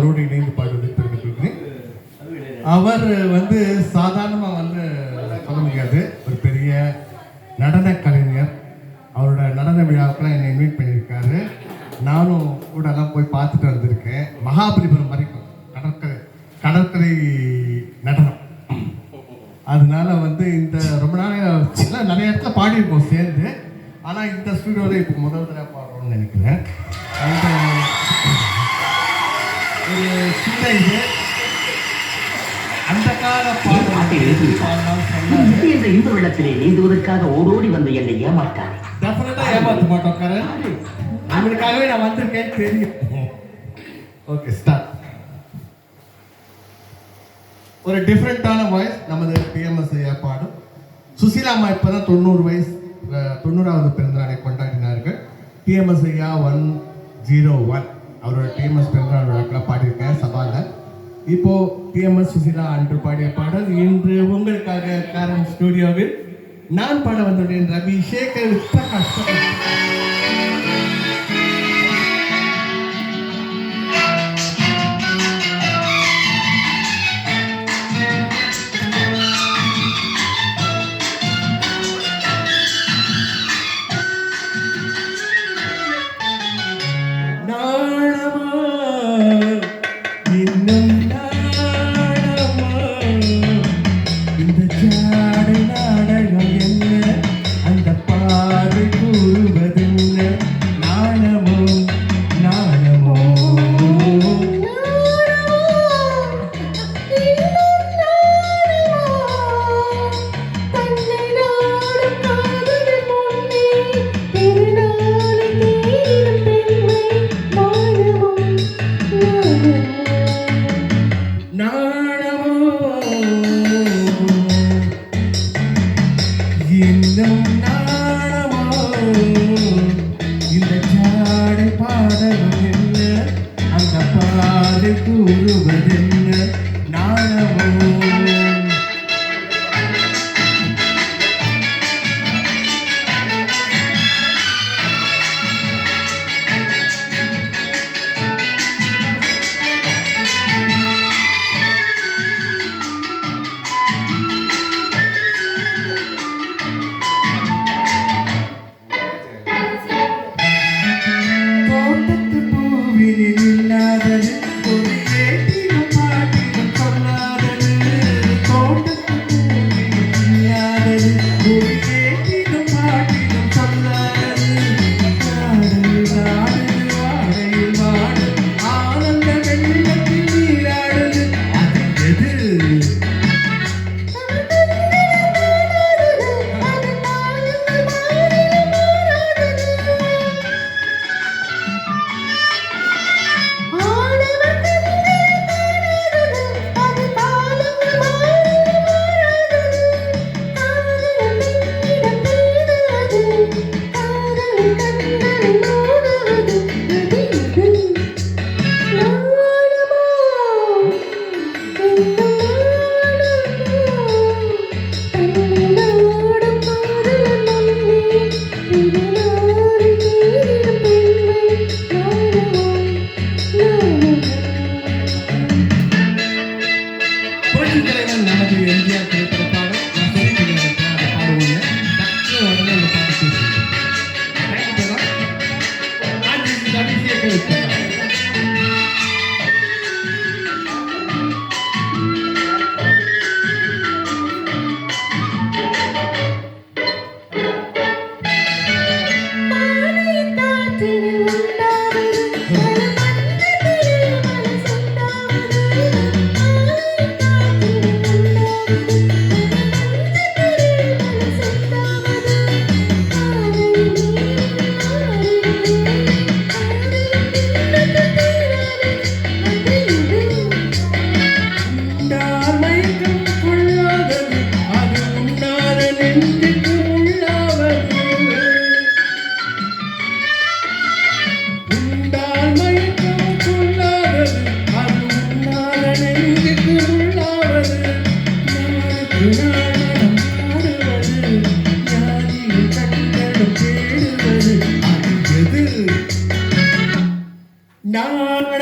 அவரோடு இணைந்து பாடுவதை தெரிவித்துக்கிறேன் அவர் வந்து சாதாரணமாக வந்து சொல்ல முடியாது. ஒரு பெரிய நடன கலைஞர். அவரோட நடன விழாவுக்கெல்லாம் என்னை இன்வைட் பண்ணியிருக்காரு. நானும் கூட எல்லாம் போய் பார்த்துட்டு வந்திருக்கேன். மகாபலிபுரம் வரைக்கும் கடற்கரை கடற்கரை நடனம். அதனால வந்து இந்த ரொம்ப நாள் எல்லாம் நிறைய இடத்துல பாடியிருக்கோம் சேர்ந்து. ஆனால் இந்த ஸ்டூடியோவில் இப்போ முதல் தடவை பாடுறோம்னு நினைக்கிறேன். அந்த ஒரு சின்ன இது. அந்த கால சொன்னாரு. என்ற இந்த வெள்ளத்திலே நீந்துவதற்காக ஓடோடி வந்த என்னை ஏமாற்றானே டெஃபினட்டா ஏமாத்த மாட்டோம் கரண் உங்களுக்காகவே நான் வந்திருக்கேன் தெரியும். ஓகே ஸ்டார்ட் ஒரு டிஃப்ரெண்ட்டான வாய்ஸ் நமது பிஎம்எஸ் ஐயா பாடும். சுசீலா அம்மா இப்போ தான் தொண்ணூறு வயசு தொண்ணூறாவது பிறந்தநாளை கொண்டாடினார்கள். டிஎம்எஸ் ஐயா ஒன் ஜீரோ ஒன் அவரோட டிஎம்எஸ் பிறந்தநாள் விழாக்கெல்லாம் பாடியிருக்கேன் சபாவில் இப்போ டிஎம்எஸ் சுசிலா அன்று பாடிய பாடல் இன்று உங்களுக்காக காரம் ஸ்டுடியோவில் நான் பாட வந்துள்ளேன் ரவி சேகர் பிரகாஷ். No.